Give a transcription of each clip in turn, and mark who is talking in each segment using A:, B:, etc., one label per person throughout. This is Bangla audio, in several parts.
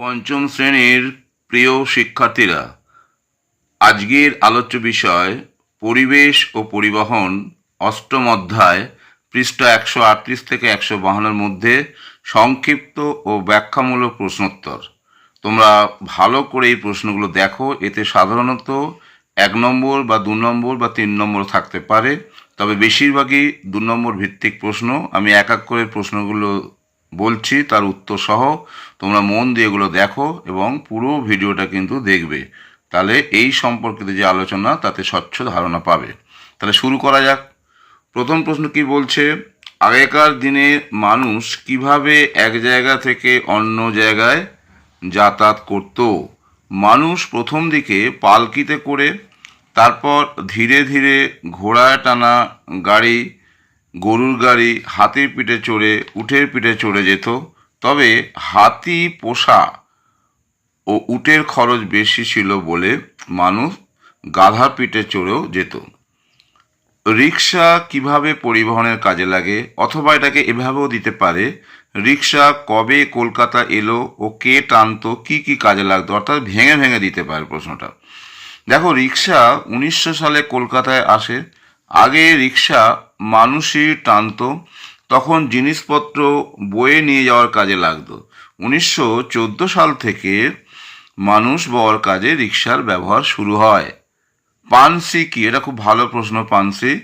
A: পঞ্চম শ্রেণির প্রিয় শিক্ষার্থীরা, আজকের আলোচ্য বিষয় পরিবেশ ও পরিবহন, অষ্টম অধ্যায়, পৃষ্ঠা একশো আটত্রিশ থেকে একশো বাহান্নর মধ্যে সংক্ষিপ্ত ও ব্যাখ্যামূলক প্রশ্নোত্তর। তোমরা ভালো করে এই প্রশ্নগুলো দেখো, এতে সাধারণত এক নম্বর বা দু নম্বর বা তিন নম্বর থাকতে পারে, তবে বেশিরভাগই দু নম্বর ভিত্তিক প্রশ্ন। আমি এক এক করে প্রশ্নগুলো বলছি, তার উত্তর সহ তোমরা মন দিয়ে এগুলো দেখো এবং পুরো ভিডিওটা কিন্তু দেখবে। তাহলে এই সম্পর্কিত যে আলোচনা, তাতে স্বচ্ছ ধারণা পাবে। তাহলে শুরু করা যাক। প্রথম প্রশ্ন কি বলছে, আগেকার দিনে মানুষ কীভাবে এক জায়গা থেকে অন্য জায়গায় যাতায়াত করত? মানুষ প্রথম দিকে পালকিতে করে, তারপর ধীরে ধীরে ঘোড়ায় টানা গাড়ি গরুর গাড়ি হাতির পিঠে চড়ে, উটের পিঠে চড়ে যেত। তবে হাতি, পোষা ও উটের খরচ বেশি ছিল বলে মানুষ গাধার পিঠে চড়েও যেত। রিক্সা কীভাবে পরিবহনের কাজে লাগে অথবা এটাকে এভাবেও দিতে পারে? রিক্সা কবে কলকাতা এলো ও কে টানতো, কি কি কাজে লাগতো, অর্থাৎ ভেঙে ভেঙে দিতে পারে প্রশ্নটা। দেখো রিক্সা উনিশশো সালে কলকাতায় আসে। আগে রিক্সা মানুষই টানতো, তখন জিনিসপত্র বয়ে নিয়ে যাওয়ার কাজে লাগতো। উনিশশো চোদ্দ সাল থেকে মানুষ বওয়ার কাজে রিক্সার ব্যবহার শুরু হয়। পানসি কি? এটা খুব ভালো প্রশ্ন, পানসি।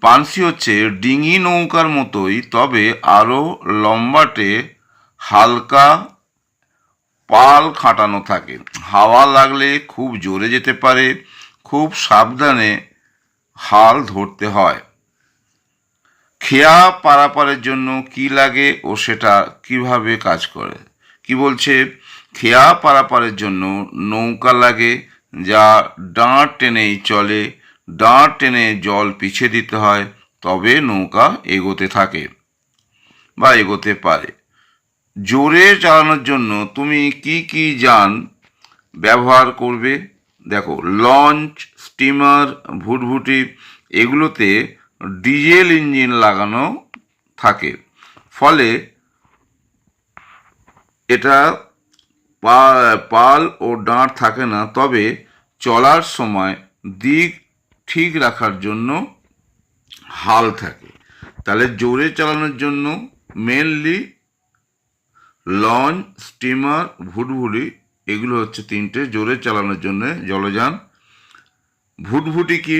A: পানসি হচ্ছে ডিঙি নৌকার মতোই, তবে আরও লম্বাটে হালকা পাল খাটানো থাকে। হাওয়া লাগলে খুব জোরে যেতে পারে, খুব সাবধানে হাল ধরতে হয়। খেয়া পারাপারের জন্য কি লাগে ও সেটা কীভাবে কাজ করে? কি বলছে? খেয়া পারাপারের জন্য নৌকা লাগে যা ডাঁট টেনেই চলে ডাঁট টেনে জল পিছিয়ে দিতে হয়, তবে নৌকা এগোতে থাকে বা এগোতে পারে। জোরে চালানোর জন্য তুমি কি কি যান ব্যবহার করবে? দেখো, লঞ্চ, স্টিমার, ভুটভুটি, এগুলোতে ডিজেল ইঞ্জিন লাগানো থাকে। ফলে এটা পাল ও ডাঁট থাকে না, তবে চলার সময় দিক ঠিক রাখার জন্য হাল থাকে। তাহলে জোরে চালানোর জন্য মেনলি লঞ্চ, স্টিমার, ভুটভুটি, এগুলো হচ্ছে তিনটে। জোরে চালানোর জন্য জলযান। ভুটভুটি কি?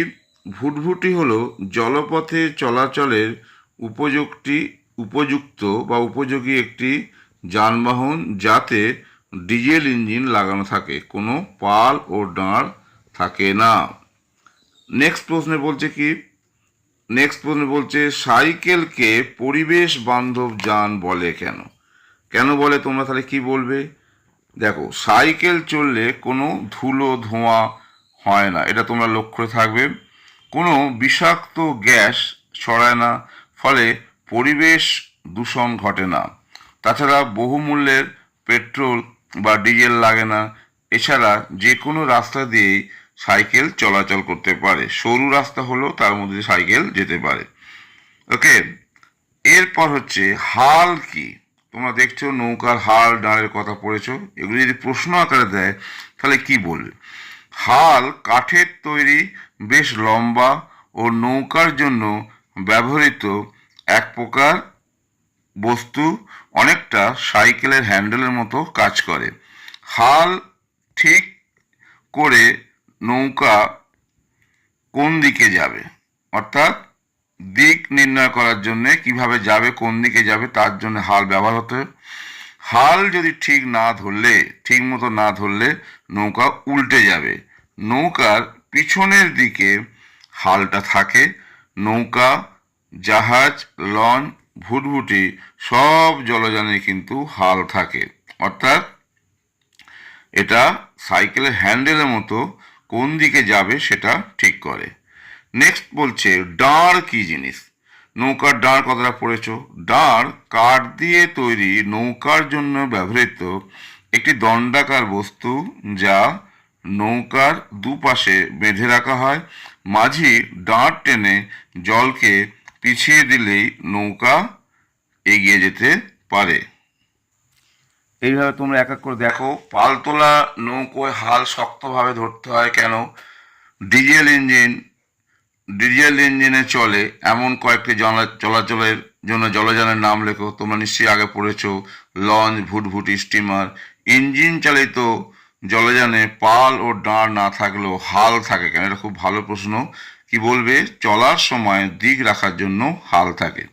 A: ভুটভুটি হলো জলপথে চলাচলের উপযুক্তি উপযুক্ত বা উপযোগী একটি যানবাহন যাতে ডিজেল ইঞ্জিন লাগানো থাকে। কোনো পাল ও ডাঁড় থাকে না। নেক্সট প্রশ্নে বলছে কি? নেক্সট প্রশ্নে বলছে, সাইকেলকে পরিবেশ বান্ধব যান বলে কেন? কেন বলে? তোমরা তাহলে কি বলবে? দেখো, সাইকেল চললে কোনো ধুলো ধোঁয়া হয় না। এটা তোমরা লক্ষ্য থাকবে। কোনো বিষাক্ত গ্যাস ছড়ায় না, ফলে পরিবেশ দূষণ ঘটে না। তাছাড়া বহুমূল্যের পেট্রোল বা ডিজেল লাগে না। এছাড়া যে কোনো রাস্তা দিয়েই সাইকেল চলাচল করতে পারে। সরু রাস্তা হলেও তার মধ্যে সাইকেল যেতে পারে। ওকে, এরপর হচ্ছে হাল কি? তোমরা দেখছ নৌকার হাল ডাঁড়ের কথা পড়েছো। এগুলি যদি প্রশ্ন আকারে দেয়, তাহলে কি বলবে? হাল কাঠের তৈরি বেশ লম্বা ও নৌকার জন্য ব্যবহৃত এক প্রকার বস্তু অনেকটা সাইকেলের হ্যান্ডেলের মতো কাজ করে। হাল ঠিক করে নৌকা কোন দিকে যাবে? অর্থাৎ দিক নির্ণয় করার জন্য কীভাবে যাবে, কোন দিকে যাবে, তার জন্য হাল ব্যবহার হতে। হাল যদি ঠিক না ধরলে, ঠিক মতো না ধরলে নৌকা উল্টে যাবে। নৌকার পিছনের দিকে হালটা থাকে, নৌকা, জাহাজ, লঞ্চ, ভুটভুটি সব জলযানে কিন্তু হাল থাকে। অর্থাৎ এটা সাইকেলের হ্যান্ডেলের মতো কোন দিকে যাবে সেটা ঠিক করে। নেক্সট বলছে, ডাঁড় কি জিনিস? নৌকার ডাঁড় কতটা পড়েছো? ডাঁড় কাঠ দিয়ে তৈরি নৌকার জন্য ব্যবহৃত একটি দণ্ডাকার বস্তু যা নৌকার দুপাশে বেঁধে রাখা হয়। মাঝি ডাঁট টেনে জলকে পিছিয়ে দিলেই নৌকা এগিয়ে যেতে পারে। এইভাবে তোমরা এক এক করে দেখো, পালতোলা নৌকোয় হাল শক্তভাবে ধরতে হয় কেন? ডিজেল ইঞ্জিন, ডিজেল ইঞ্জিনে চলে এমন কয়েকটি চলাচলের জন্য জলযানের নাম লেখো। তোমরা নিশ্চয়ই আগে পড়েছ, লঞ্চ, ভুটভুটি, স্টিমার। ইঞ্জিন চালিত জলযানে পাল ও ডাঁড় না থাকলেও হাল থাকে কেন? এটা খুব ভালো প্রশ্ন। কি বলবে? চলার সময় দিক রাখার জন্য হাল থাকে।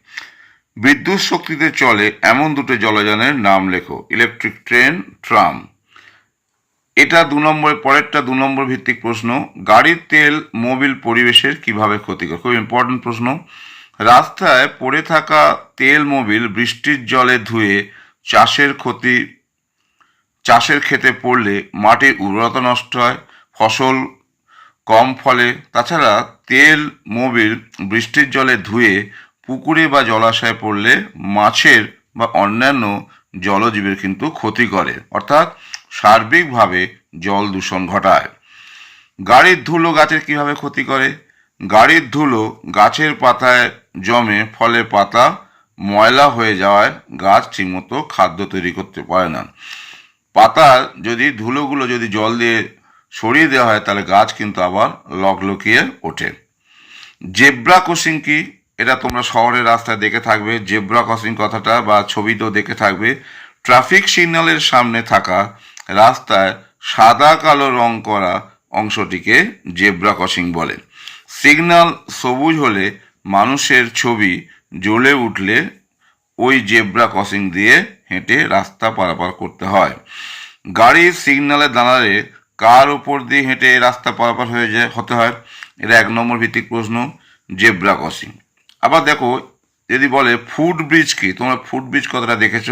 A: বিদ্যুৎ শক্তিতে চলে এমন দুটো জলযানের নাম লেখো। Electric train, tram. এটা দু নম্বর, পরেরটা দু নম্বর ভিত্তিক প্রশ্ন। গাড়ির তেল মোবিল পরিবেশের কীভাবে ক্ষতিকর? খুব ইম্পর্টেন্ট প্রশ্ন। রাস্তায় পড়ে থাকা তেল মোবিল বৃষ্টির জলে ধুয়ে চাষের ক্ষতি চাষের ক্ষেতে পড়লে মাটির উর্বরতা নষ্ট হয়, ফসল কম ফলে। তাছাড়া তেল মোবিল বৃষ্টির জলে ধুয়ে পুকুরে বা জলাশয়ে পড়লে মাছের বা অন্যান্য জলজীবের কিন্তু ক্ষতি করে। অর্থাৎ সার্বিকভাবে জল দূষণ ঘটায়। গাড়ির ধুলো গাছের কীভাবে ক্ষতি করে? গাড়ির ধুলো গাছের পাতায় জমে ফলে পাতা ময়লা হয়ে যাওয়ায় গাছ ঠিকমতো খাদ্য তৈরি করতে পারে না। পাতার যদি ধুলোগুলো যদি জল দিয়ে সরিয়ে দেওয়া হয়, তাহলে গাছ কিন্তু আবার লকলকিয়ে ওঠে। জেব্রা ক্রসিং কি? এটা তোমরা শহরের রাস্তায় দেখে থাকবে। জেব্রা ক্রসিং কথাটা বা ছবিতেও দেখে থাকবে। ট্রাফিক সিগন্যালের সামনে থাকা রাস্তায় সাদা কালো রং করা অংশটিকে জেব্রা ক্রসিং বলে। সিগন্যাল সবুজ হলে মানুষের ছবি জ্বলে উঠলে ওই জেব্রা ক্রসিং দিয়ে হেঁটে রাস্তা পারাপার করতে হয়। গাড়ির সিগন্যালে দাঁড়ালে কার উপর দিয়ে হেঁটে রাস্তা পারাপার হয়ে যায়, হতে হয়? এটা এক নম্বর ভিত্তিক প্রশ্ন, জেব্রা ক্রসিং। আবার দেখো, যদি বলে ফুট ব্রিজ কি, তোমরা ফুট ব্রিজ কথাটা দেখেছ?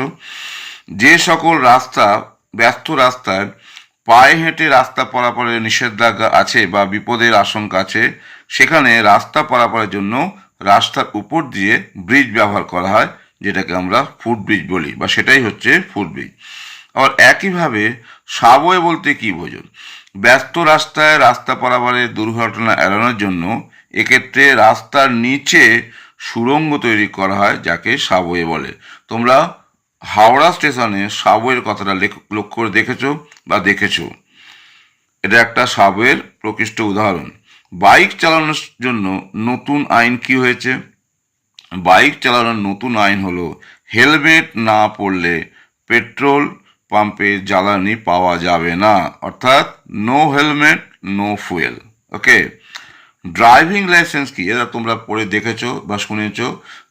A: যে সকল রাস্তা, ব্যস্ত রাস্তায় পায়ে হেঁটে রাস্তা পারাপারের নিষেধাজ্ঞা আছে বা বিপদের আশঙ্কা আছে, সেখানে রাস্তা পারাপারের জন্য রাস্তার উপর দিয়ে ব্রিজ ব্যবহার করা হয়। যেটাকে আমরা ফুট ব্রিজ বলি, বা সেটাই হচ্ছে ফুট ব্রিজ আবার একইভাবে সাবওয়ে বলতে কি বোঝো? ব্যস্ত রাস্তায় রাস্তা পারাপারের দুর্ঘটনা এড়ানোর জন্য এক্ষেত্রে রাস্তার নিচে সুড়ঙ্গ তৈরি করা হয়, যাকে সাবওয়ে বলে। তোমরা হাওড়া স্টেশনে সাবওয়ের কথাটা লক্ষ্য করে দেখেছ বা দেখেছ? এটা একটা সাবওয়ের প্রকৃষ্ট উদাহরণ। বাইক চালানোর জন্য নতুন আইন কি হয়েছে? বাইক চালানোর নতুন আইন হলো, হেলমেট না পরলে পেট্রোল পাম্পে জ্বালানি পাওয়া যাবে না। অর্থাৎ no helmet no fuel okay driving licence কি? এটা তোমরা পড়ে দেখেছ বা শুনেছ,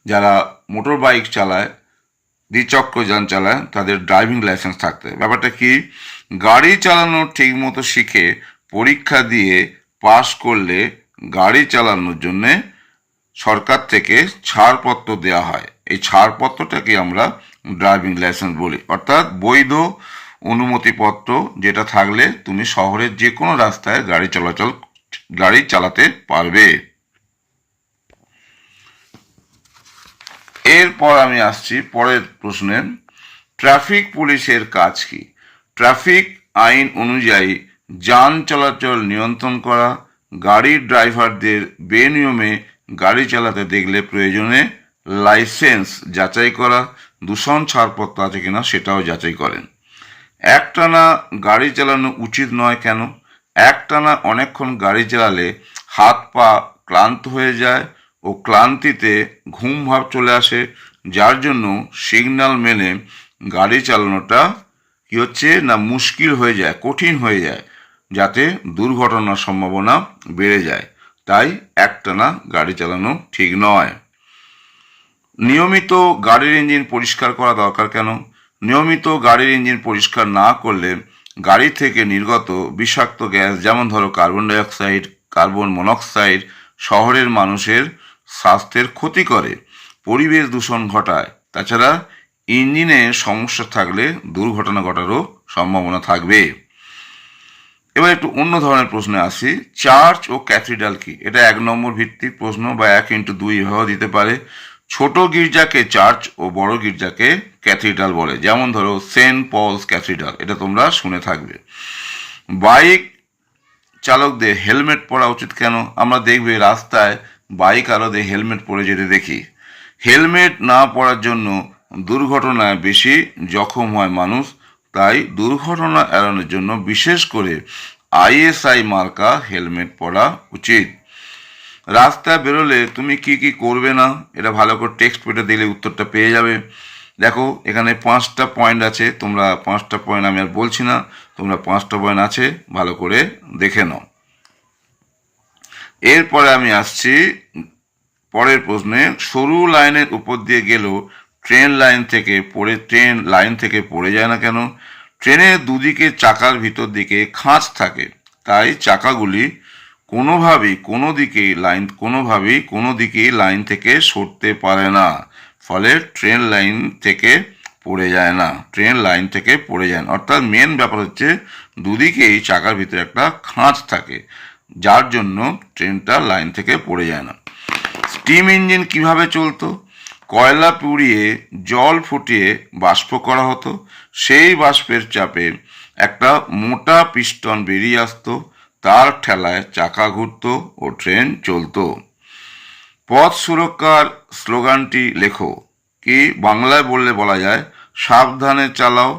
A: যারা মোটর বাইক চালায়, দ্বিচক্র যান চালায়, তাদের ড্রাইভিং লাইসেন্স থাকতে ব্যাপারটা কি? গাড়ি চালানো ঠিকমতো শিখে পরীক্ষা দিয়ে পাশ করলে গাড়ি চালানোর জন্যে সরকার থেকে ছাড়পত্র দেওয়া হয়। এই ছাড়পত্রটাকে আমরা ড্রাইভিং লাইসেন্স বলি। অর্থাৎ বৈধ অনুমতিপত্র যেটা থাকলে তুমি শহরের যে কোনো রাস্তায় গাড়ি চলাচল, গাড়ি চালাতে পারবে। এরপর আমি আসছি পরের প্রশ্নে। ট্রাফিক পুলিশের কাজ কি? ট্রাফিক আইন অনুযায়ী যান চলাচল নিয়ন্ত্রণ করা, গাড়ির ড্রাইভারদের বেনিয়মে গাড়ি চালাতে দেখলে প্রয়োজনে লাইসেন্স যাচাই করা, দূষণ ছাড়পত্র আছে কিনা সেটাও যাচাই করেন। একটানা গাড়ি চালানো উচিত নয় কেন? একটানা অনেকক্ষণ গাড়ি চালালে হাত পা ক্লান্ত হয়ে যায় ও ক্লান্তিতে ঘুম ভাব চলে আসে, যার জন্য সিগন্যাল মেনে গাড়ি চালানোটা কি হচ্ছে না মুশকিল হয়ে যায়, কঠিন হয়ে যায়, যাতে দুর্ঘটনার সম্ভাবনা বেড়ে যায়। তাই একটানা গাড়ি চালানো ঠিক নয়। নিয়মিত গাড়ির ইঞ্জিন পরিষ্কার করা দরকার কেন? নিয়মিত গাড়ির ইঞ্জিন পরিষ্কার না করলে গাড়ি থেকে নির্গত বিষাক্ত গ্যাস যেমন ধরো কার্বন ডাইঅক্সাইড, কার্বন মনোক্সাইড শহরের মানুষের স্বাস্থ্যের ক্ষতি করে, পরিবেশ দূষণ ঘটায়। তাছাড়া ইঞ্জিনে সমস্যা থাকলে দুর্ঘটনা ঘটারও সম্ভাবনা থাকবে। এবার একটু অন্য ধরনের প্রশ্নে আসি। চার্চ ও ক্যাথিড্রাল কি? এটা এক নম্বর ভিত্তিক প্রশ্ন বা এক ইন্টু দুই এভাবেও দিতে পারে। ছোট গির্জাকে চার্চ ও বড় গির্জাকে ক্যাথিড্রাল বলে। যেমন ধরো, সেন্ট পলস ক্যাথিড্রাল, এটা তোমরা শুনে থাকবে। বাইক চালকদের হেলমেট পরা উচিত কেন? আমরা দেখবে রাস্তায় বাইক আরোদের হেলমেট পরে যেতে দেখি। হেলমেট না পরার জন্য দুর্ঘটনায় বেশি জখম হয় মানুষ। তাই দুর্ঘটনা এড়ানোর জন্য বিশেষ করে আইএসআই মার্কা হেলমেট পরা উচিত। রাস্তায় বেরোলে তুমি কি কি করবে না? এটা ভালো করে টেক্সট পেটে দিলে উত্তরটা পেয়ে যাবে। দেখো, এখানে পাঁচটা পয়েন্ট আছে, তোমরা পাঁচটা পয়েন্ট আমি আর বলছি না, তোমরা পাঁচটা পয়েন্ট আছে, ভালো করে দেখে নাও। এরপরে আমি আসছি, পরের প্রশ্নে, সরু লাইনের উপর দিয়ে গেলেও ট্রেন লাইন থেকে পড়ে, ট্রেন লাইন থেকে পড়ে যায় না কেন? ট্রেনের দুদিকে চাকার ভিতর দিকে খাঁজ থাকে। তাই চাকাগুলি কোনোভাবেই কোনো দিকেই লাইন, কোনোভাবেই কোনো দিকেই লাইন থেকে সরতে পারে না। ফলে ট্রেন লাইন থেকে পড়ে যায় না। ট্রেন লাইন থেকে পড়ে যায় না। অর্থাৎ মেন ব্যাপার হচ্ছে দুদিকেই চাকার ভিতরে একটা খাঁজ থাকে, যার জন্য ট্রেনটা লাইন থেকে পড়ে যায় না। স্টিম ইঞ্জিন কীভাবে চলতো? কয়লা পুড়িয়ে জল ফুটিয়ে বাষ্প করা হতো, সেই বাষ্পের চাপে একটা মোটা পিস্টন বেরিয়ে আসতো, তার ঠেলায় চাকা ঘুরতো ও ট্রেন চলতো। পথ সুরক্ষার স্লোগানটি লেখো, কি বাংলায় বললে বলা যায়, সাবধানে চালাও,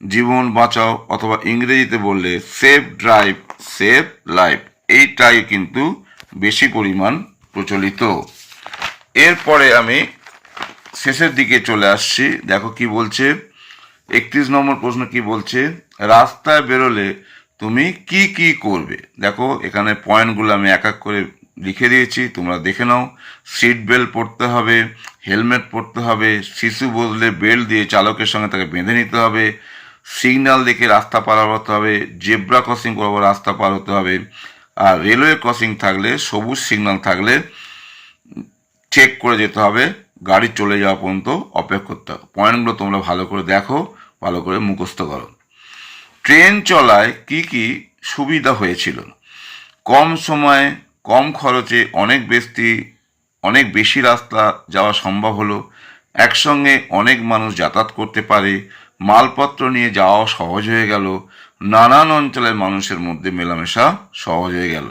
A: জীবন বাঁচাও, অথবা ইংরেজিতে বললে সেফ ড্রাইভ সেফ লাইফ এইটাই কিন্তু বেশি পরিমাণ প্রচলিত। এরপরে আমি শেষের দিকে চলে আসছি। দেখো কি বলছে? একত্রিশ নম্বর প্রশ্ন কি বলছে? রাস্তায় বেরোলে তুমি কি কি করবে? দেখো, এখানে পয়েন্টগুলো আমি এক এক করে লিখে দিয়েছি, তোমরা দেখে নাও। সিট বেল্ট পরতে হবে, হেলমেট পরতে হবে, শিশু বদলে বেল্ট দিয়ে চালকের সঙ্গে তাকে বেঁধে নিতে হবে, সিগন্যাল দেখে রাস্তা পার হতে হবে, জেব্রা ক্রসিং করব, রাস্তা পার হতে হবে, আর রেলওয়ে ক্রসিং থাকলে সবুজ সিগন্যাল থাকলে চেক করে যেতে হবে। গাড়ি চলে যাওয়া পর্যন্ত অপেক্ষা করতে হবে। পয়েন্টগুলো তোমরা ভালো করে দেখো, ভালো করে মুখস্থ করো। ট্রেন চলায় কি কি সুবিধা হয়েছিল? কম সময়ে, কম খরচে অনেক বেশি অনেক বেশি রাস্তা যাওয়া সম্ভব হলো। একসঙ্গে অনেক মানুষ যাতায়াত করতে পারে। মালপত্র নিয়ে যাওয়া সহজ হয়ে গেল। নানান অঞ্চলের মানুষের মধ্যে মেলামেশা সহজ হয়ে গেল।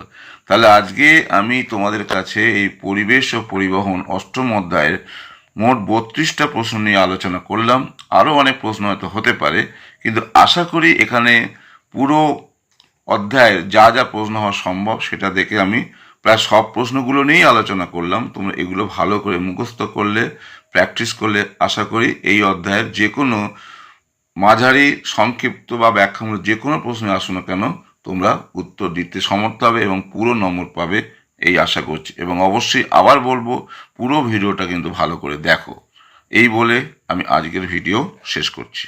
A: তাহলে আজকে আমি তোমাদের কাছে এই পরিবেশ ও পরিবহন অষ্টম অধ্যায়ের মোট বত্রিশটা প্রশ্ন নিয়ে আলোচনা করলাম। আরও অনেক প্রশ্ন হয়তো হতে পারে, কিন্তু আশা করি এখানে পুরো অধ্যায়ের যা যা প্রশ্ন হওয়া সম্ভব সেটা দেখে আমি প্রায় সব প্রশ্নগুলো নিয়েই আলোচনা করলাম। তোমরা এগুলো ভালো করে মুখস্থ করলে, প্র্যাকটিস করলে আশা করি এই অধ্যায়ের যে কোনো মাঝারি, সংক্ষিপ্ত বা ব্যাখ্যামূলক যে কোনো প্রশ্ন আসো না কেন তোমরা উত্তর দিতে সমর্থ হবে এবং পুরো নম্বর পাবে এই আশা করছি। এবং অবশ্যই আবার বলব, পুরো ভিডিওটা কিন্তু ভালো করে দেখো। এই বলে আমি আজকের ভিডিও শেষ করছি।